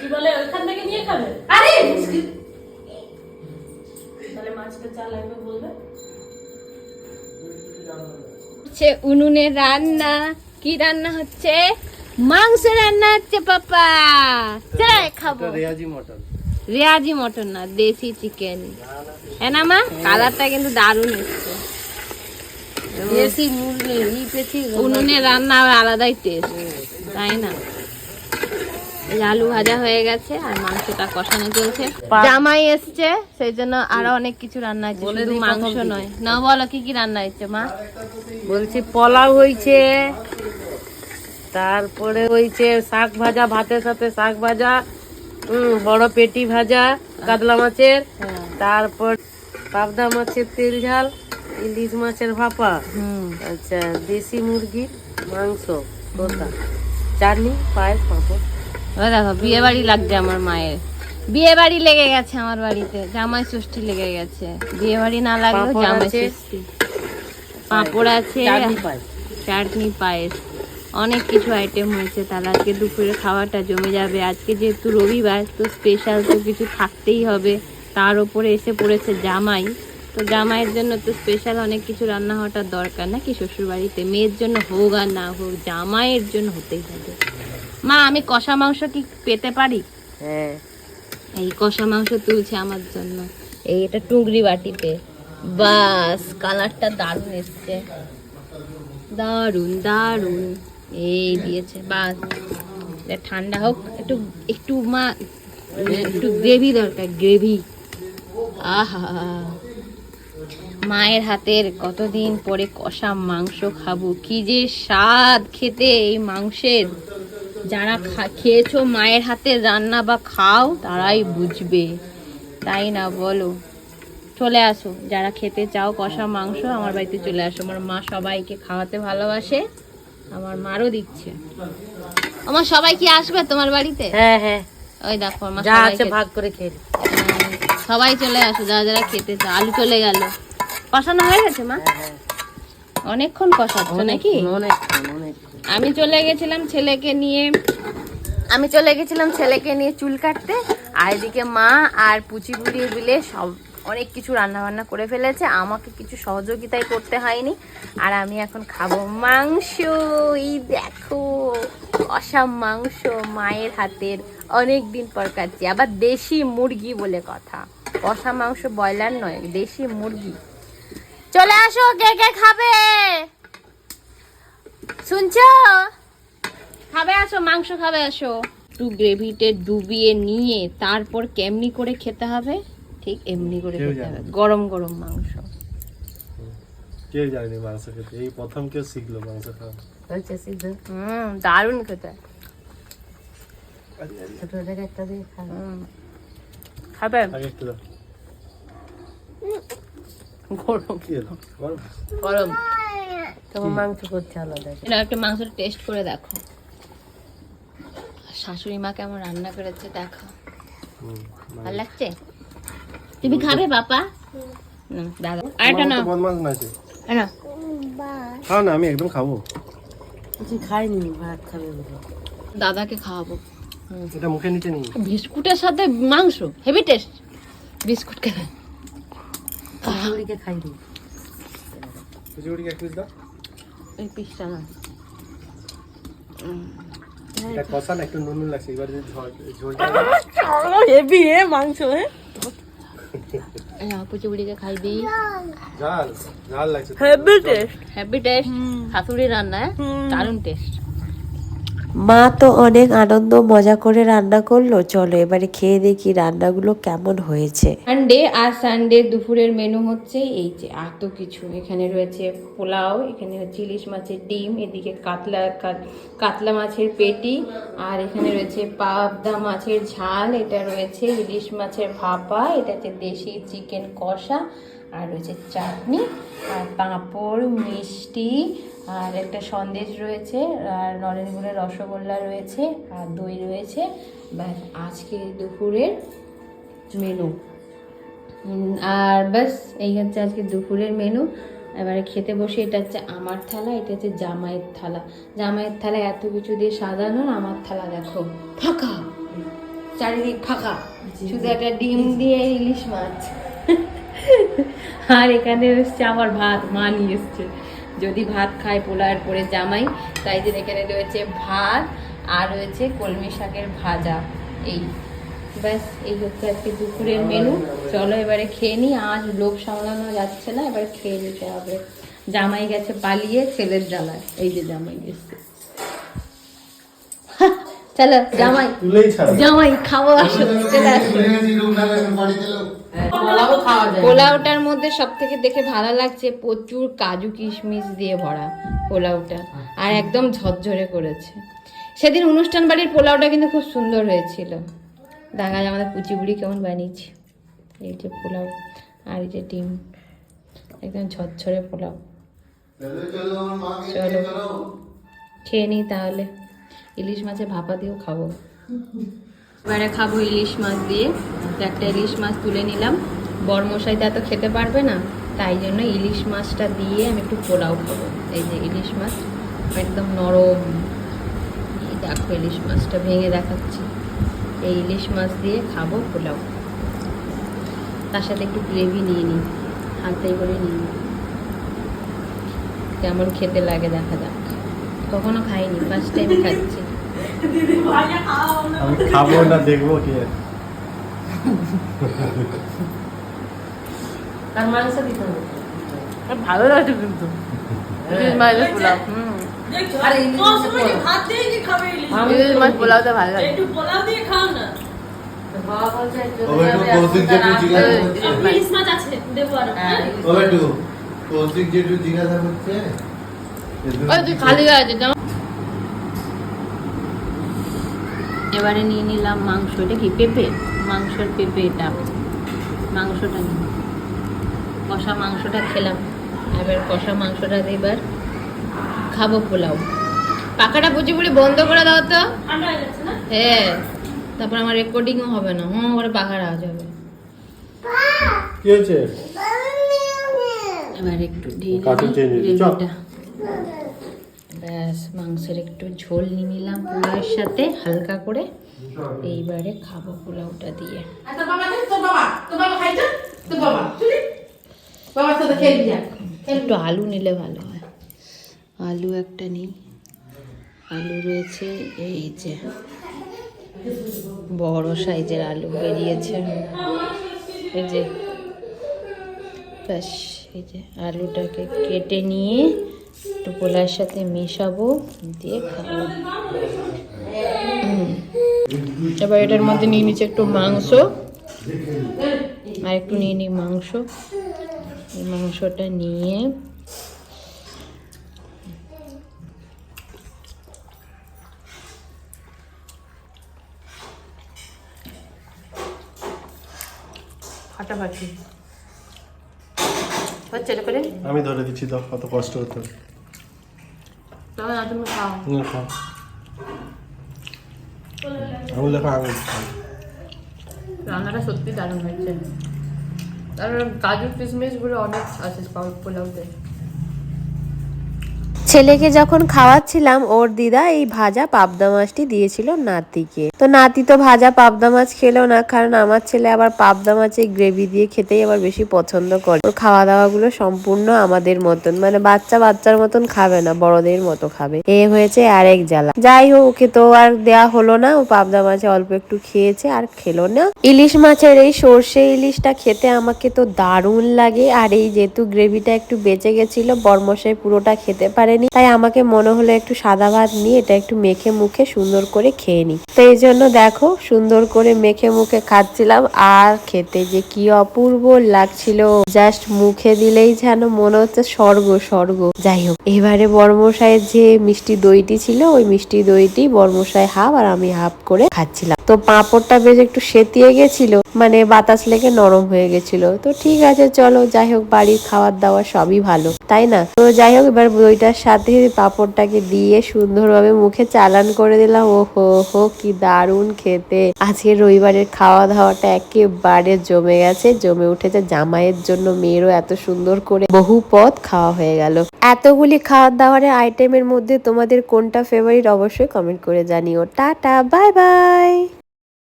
কি বলে ওখান থেকে নিয়ে খাবে? আরে! তাহলে মাছটা চা লাগবে বলবে? হচ্ছে উনুনে রান্না। কি রান্না হচ্ছে? মাংস রান্না হচ্ছে পাপা। চল খাব। রেয়াজি মটন। রেয়াজি মটন না দেশি চিকেন। হ্যাঁ না মা? কালারটা কিন্তু দারুণ এসছে। দেশি মুরগি উনুনে রান্না আলাদাই টেস্ট তাই না? আলু ভাজা হয়ে গেছে আর মাংসটা কষানো চলছে। জামাই এসছে সেই জন্য আরও অনেক কিছু রান্না হয়েছে শুধু মাংস নয়। না বলো কি কি রান্না হয়েছে মা? বলছি পোলাও হয়েছে তারপরে হয়েছে শাক ভাজা ভাতের সাথে শাক ভাজা হুম বড় পেটি ভাজা কাতলা মাছের তারপর পাবদা মাছের তেল ঝাল ইলিশ মাছের ভাপা হুম। আচ্ছা দেশি মুরগির মাংস কোথা চাটনি পায়েস পাঁপড়। দেখো বিয়ে বাড়ি লাগছে আমার মায়ের। বিয়ে বাড়ি লেগে গেছে আমার বাড়িতে জামাই ষষ্ঠী লেগে গেছে। বিয়ে বাড়ি না লাগলেও জামাই ষষ্ঠী। পাঁপড় আছে চাটনি পায়েস। অনেক কিছু আইটেম হয়েছে তাহলে আজকে দুপুরে খাওয়াটা জমে যাবে। আজকে যেহেতু রবিবার তো স্পেশাল তো কিছু থাকতেই হবে। তার উপরে এসে পড়েছে জামাই। তো জামাইয়ের জন্য তো স্পেশাল অনেক কিছু রান্না হওয়াটা দরকার। নাকি শ্বশুর বাড়িতে মেয়ের জন্য হোক আর না হোক জামাইয়ের জন্য হতেই হবে। মা আমি কষা মাংস কি পেতে পারি? হ্যাঁ। এই কষা মাংস তুলছে আমার জন্য। এই এটা টুংরি বাটিতে। বাস কালারটা দারুণ এসছে। দারুণ দারুণ। এই দিয়েছে বাস। এটা ঠান্ডা হোক একটু একটু মা একটু গ্রেভি দরকার গ্রেভি। আহা। মায়ের হাতের কতদিন পরে কষা মাংস খাব কি যে স্বাদ খেতে এই মাংসের। যারা খেয়েছো মায়ের হাতে রান্না বা খাও তারাই বুঝবে। তাই না বলো। চলে আসো। যারা খেতে চাও কষা মাংস আমার বাড়িতে চলে আসো। আমার মা সবাইকে খাওয়াতে ভালোবাসে আমার মারও দিচ্ছে। আমার সবাই কি আসবে তোমার বাড়িতে? হ্যাঁ হ্যাঁ। ওই দেখো আমার যা সবাই আছে ভাগ করে খেয়ে সবাই চলে আসো যারা যারা খেতে চাও। আলু চলে গেল। কষানো হয়ে গেছে মা? হ্যাঁ অনেকক্ষণ কষাচ্ছ নাকি? অনেক আমি চলে গেছিলাম ছেলেকে নিয়ে। আমি চলে গেছিলাম ছেলেকে নিয়ে চুল কাটতে। আর এদিকে মা আর পুচি বুড়ি মিলে সব অনেক কিছু রান্না বান্না করে ফেলেছে। আমাকে কিছু সহযোগিতাই করতে হয়নি। আর আমি এখন খাব মাংস। এই দেখো অসাম মাংস মায়ের হাতের। অনেক দিন পর কাটছি আবার দেশি মুরগি বলে কথা। কষা মাংস ব্রয়লার নয়, দেশি মুরগি। চলে আসো, কে কে খাবে? শুনছো? খাবে আসো মাংস খাবে আসো। একটু গ্রেভিতে ডুবিয়ে নিয়ে তারপর কেমনি করে খেতে হবে? ঠিক এমনি করে খেতে হবে। গরম গরম মাংস। কেউ জানেনি মাংস খেতে। এই প্রথম কেউ শিখলো মাংস খাওয়া। হয়েছে সিদ্ধ। হুম দারুণ খেতে। ছোট থেকে একটা দিয়ে খাবে। আগে একটু গরম। গরম? গরম। তোমার মাংস করছে আলাদা এটা একটু মাংসটা টেস্ট করে দেখো। শাশুড়ি মা কেমন রান্না করেছে দেখো। ভালো লাগছে? তুমি খাবে বাপা না, দাদা। আরেকটা না বদমাস না আছে না খাও না আমি একদম খাব। কিছু খাইনি ভাত খাবে দাদাকে খাওয়াবো। এটা মুখে নিচে নিই বিস্কুটের সাথে মাংস হেভি টেস্ট বিস্কুট খিচুড়িকে খাইনি। খিচুড়িকে এক পিস দাও। এই পিসটা না। এটা কষা না একটু নুন লাগছে এবার যদি ঝোল ঝোলটা হেভি মাংস লাগছে। হেভি টেস্ট টেস্ট শাশুড়ি রান্না? দারুণ টেস্ট মা তো অনেক আনন্দ, মজা করে রান্না করল। চলো এবারে খেয়ে দেখি রান্নাগুলো কেমন হয়েছে। সানডে আর সানডে দুপুরের মেনু হচ্ছে এই যে এত কিছু। এখানে রয়েছে পোলাও, এখানে হচ্ছে ইলিশ মাছের ডিম, এদিকে কাতলা কাতলা মাছের পেটি, আর এখানে রয়েছে পাবদা মাছের ঝাল, এটা রয়েছে ইলিশ মাছের ভাপা, এটা হচ্ছে দেশি চিকেন কষা, আর রয়েছে চাটনি, আর পাঁপড়, মিষ্টি আর একটা সন্দেশ রয়েছে আর নরেনগুলের রসগোল্লা রয়েছে আর দই রয়েছে। ব্যাস আজকে দুপুরের মেনু আর ব্যাস এই হচ্ছে আজকে দুপুরের মেনু এবারে খেতে বসে এটা হচ্ছে আমার থালা এটা হচ্ছে জামাইয়ের থালা। জামাইয়ের থালা এত কিছু দিয়ে সাজানো আমার থালা দেখো ফাঁকা। চারিদিক ফাঁকা। শুধু একটা ডিম দিয়ে ইলিশ মাছ। আর এখানে এসছে আমার ভাত মা নিয়ে এসছে। যদি ভাত খায় পোলার পরে জামাই তাই জন্য এখানে রয়েছে ভাত আর রয়েছে কলমি শাকের ভাজা। এই ব্যাস এই হচ্ছে আজকে দুপুরের মেনু চলো এবারে খেয়ে নিই। আজ লোভ সামলানো যাচ্ছে না এবার খেয়ে নিতে হবে। জামাই গেছে পালিয়ে ছেলের জ্বালায় এই যে জামাই গেছে চলো জামাই জামাই খাওয়া আসো চলে আসো। পোলাওটার মধ্যে সব থেকে দেখে ভালো লাগছে প্রচুর কাজু কিশমিশ দিয়ে ভরা পোলাওটা। আর একদম ঝরঝরে করেছে। সেদিন অনুষ্ঠান বাড়ির পোলাওটা কিন্তু খুব সুন্দর হয়েছিল। দেখা যায় আমাদের পুচি বুড়ি কেমন বানিয়েছে? এই যে পোলাও আর এই যে ডিম। একদম ঝরঝরে পোলাও। চলো। খেয়ে নিই তাহলে। ইলিশ মাছের ভাপা দিয়েও খাব। এবারে খাব ইলিশ মাছ দিয়ে। একটা ইলিশ মাছ তুলে নিলাম। বরমশাইটা তো খেতে পারবে না তাই জন্য ইলিশ মাছটা দিয়ে আমি একটু পোলাও খাব। এই যে ইলিশ মাছ একদম নরম। দেখো ইলিশ মাছটা ভেঙে দেখাচ্ছি। এই ইলিশ মাছ দিয়ে খাব পোলাও। তার সাথে একটু গ্রেভি নিয়ে নিই হালকাই করে নিয়ে নিই। কেমন খেতে লাগে দেখা যাক। কখনো খাইনি ফার্স্ট টাইম খাচ্ছি। খাব না দেখব কি। তার মাংস দিতে হবে। ভালো লাগছে কিন্তু। ইলিশ মাছের পোলাও হুম। ইলিশ। ভাত দিয়ে কি খাবে ইলিশ ইলিশ মাছ পোলাওটা ভালো লাগে। একটু পোলাও দিয়ে খাও না। আর। হ্যাঁ, হ্যাঁ? খালি আছে এবারে নিয়ে নিলাম মাংস। এটা কি পেঁপে? মাংসের পেঁপে এটা। মাংসটা নিই কষা মাংসটা খেলাম। এবার কষা মাংসটা এবার খাব পোলাও। পাখাটা বুঝি বুড়ি বন্ধ করে দাও তো। হয়ে যাচ্ছে না? হ্যাঁ। তারপর আমার রেকর্ডিংও হবে না। হুম করে পাখার আওয়াজ হবে। কি হয়েছে? এবার একটু দিয়ে। গ্রেভিটা ব্যাস মাংসের একটু ঝোল নিয়ে নিলাম পোলাওয়ের সাথে হালকা করে। এইবারে খাব পোলাওটা দিয়ে। একটু আলু নিলে ভালো হয়। আলু একটা নিই। আলু রয়েছে এই যে বড় সাইজের আলু বেরিয়েছে। এই যে ব্যাস। এই যে আলুটাকে কেটে নিয়ে একটু পোলার সাথে মেশাবো, দিয়ে খাব। এবার এটার মধ্যে নিয়ে নিচ্ছে একটু মাংস। আর একটু নিয়ে নিই মাংস। এই মাংসটা নিয়ে ফাটাফাটি। হচ্ছে এটা করে? আমি ধরে দিচ্ছি তো কত কষ্ট হতো তবে না তুমি খাও। খাও। আমি দেখো আঙুল রান্নাটা সত্যি দারুণ হয়েছে। আর কাজু কিশমিশগুলো অনেক আছে পোলাওতে। ছেলেকে যখন খাওয়াচ্ছিলাম, ওর দিদা এই ভাজা পাবদা মাছটি দিয়েছিল নাতিকে। তো নাতি তো ভাজা পাবদা মাছ খেলো না, কারণ আমার ছেলে আবার পাবদা মাছের গ্রেভি দিয়ে খেতেই আবার বেশি পছন্দ করে। ওর খাওয়া দাওয়া গুলো সম্পূর্ণ আমাদের মতন মানে বাচ্চা বাচ্চার মতন খাবে না, বড়দের মতো খাবে। এ হয়েছে আরেক জ্বালা। যাই হোক, ওকে তো আর দেয়া হলো না, ও পাবদা মাছে অল্প একটু খেয়েছে আর খেলো না। ইলিশ মাছের এই সর্ষে ইলিশটা খেতে আমাকে তো দারুণ লাগে, আর এই যেহেতু গ্রেভিটা একটু বেঁচে গেছিল, বরমশাই পুরোটা খেতে পারেনি তাই আমাকে মনে হলো একটু সাদা ভাত নিয়ে এটা একটু মেখে মুখে সুন্দর করে খেয়ে নি তো এই জন্য দেখো, সুন্দর করে মেখে মুখে খাচ্ছিলাম, আর খেতে যে কি অপূর্ব লাগছিল। জাস্ট মুখে দিলেই যেন মনে হচ্ছে স্বর্গ স্বর্গ। যাই হোক, এবারে বর্মশাইয়ের যে মিষ্টি দইটি ছিল, ওই মিষ্টি দইটি বর্মশাই হাফ আর আমি হাফ করে খাচ্ছিলাম। তো পাঁপড়টা বেশ একটু সেতিয়ে গেছিল মানে বাতাস লেগে নরম হয়ে গেছিল। তো ঠিক আছে, চলো, যাই হোক, বাড়ির খাবার দাবার সবই ভালো, তাই না? তো যাই হোক, এবার দইটার সাথে পাঁপড়টাকে দিয়ে সুন্দরভাবে মুখে চালান করে দিলাম। ও হো হো কি দারুণ খেতে। আজকে রবিবারের খাওয়া দাওয়াটা একেবারে জমে গেছে, জমে উঠেছে জামাইয়ের জন্য, মেয়েরও এত সুন্দর করে বহু পদ খাওয়া হয়ে গেল। এতগুলি খাওয়ার দাওয়ারের আইটেমের মধ্যে তোমাদের কোনটা ফেভারিট অবশ্যই কমেন্ট করে জানিও। Tata bye bye